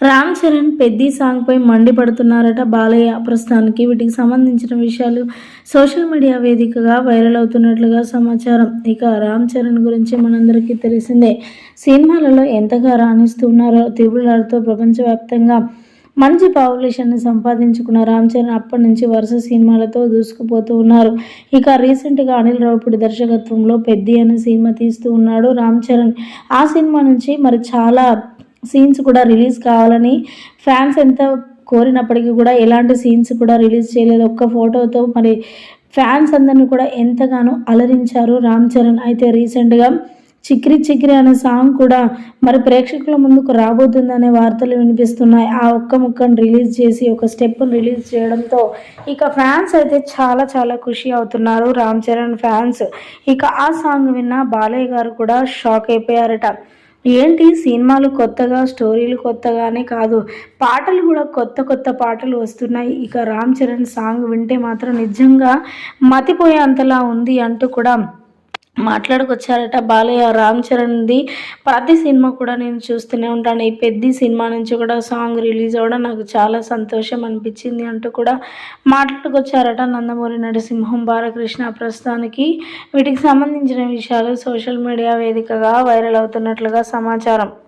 రామ్ చరణ్ పెద్ది సాంగ్పై మండిపడుతున్నారట బాలయ్య. ప్రస్తుతానికి వీటికి సంబంధించిన విషయాలు సోషల్ మీడియా వేదికగా వైరల్ అవుతున్నట్లుగా సమాచారం. ఇక రామ్ చరణ్ గురించి మనందరికీ తెలిసిందే. సినిమాలలో ఎంతగా రాణిస్తున్నారో త్రిపులాలతో ప్రపంచవ్యాప్తంగా మంచి పాపులేషన్ని సంపాదించుకున్న రామ్ చరణ్ అప్పటి నుంచి వరుస సినిమాలతో దూసుకుపోతూ ఉన్నారు. ఇక రీసెంట్గా అనిల్ రావుపూడి దర్శకత్వంలో పెద్ది అనే సినిమా తీస్తూ ఉన్నాడు రామ్ చరణ్. ఆ సినిమా నుంచి మరి చాలా సీన్స్ కూడా రిలీజ్ కావాలని ఫ్యాన్స్ ఎంత కోరినప్పటికీ కూడా ఎలాంటి సీన్స్ కూడా రిలీజ్ చేయలేదు. ఒక్క ఫోటోతో మరి ఫ్యాన్స్ అందరిని కూడా ఎంతగానో అలరించారు రామ్ చరణ్. అయితే రీసెంట్గా చిక్రి చిక్రి అనే సాంగ్ కూడా మరి ప్రేక్షకుల ముందుకు రాబోతుందనే వార్తలు వినిపిస్తున్నాయి. ఆ ఒక్క ముక్కను రిలీజ్ చేసి ఒక స్టెప్ను రిలీజ్ చేయడంతో ఇక ఫ్యాన్స్ అయితే చాలా చాలా ఖుషి అవుతున్నారు రామ్ చరణ్ ఫ్యాన్స్. ఇక ఆ సాంగ్ విన్న బాలయ్య గారు కూడా షాక్ అయిపోయారట. ఏంటి? సినిమాలు కొత్తగా స్టోరీలు కొత్తగానే కాదు. పాటలు కూడా కొత్త కొత్త పాటలు వస్తున్నాయి. ఇక రామ్ చరణ్ సాంగ్ వింటే మాత్రం నిజంగా మతిపోయే అంతలా ఉంది అంటూ కూడా మాట్లాడుకొచ్చారట బాలయ్య రామ్ చరణ్ది. ప్రతి సినిమా కూడా నేను చూస్తూనే ఉంటాను. ఈ పెద్ద సినిమా నుంచి కూడా సాంగ్ రిలీజ్ అవ్వడం నాకు చాలా సంతోషం అనిపించింది అంటూ కూడా మాట్లాడుకొచ్చారట నందమూరి నరసింహం బాలకృష్ణ ప్రస్తుతానికి. వీటికి సంబంధించిన విషయాలు సోషల్ మీడియా వేదికగా వైరల్ అవుతున్నట్లుగా సమాచారం.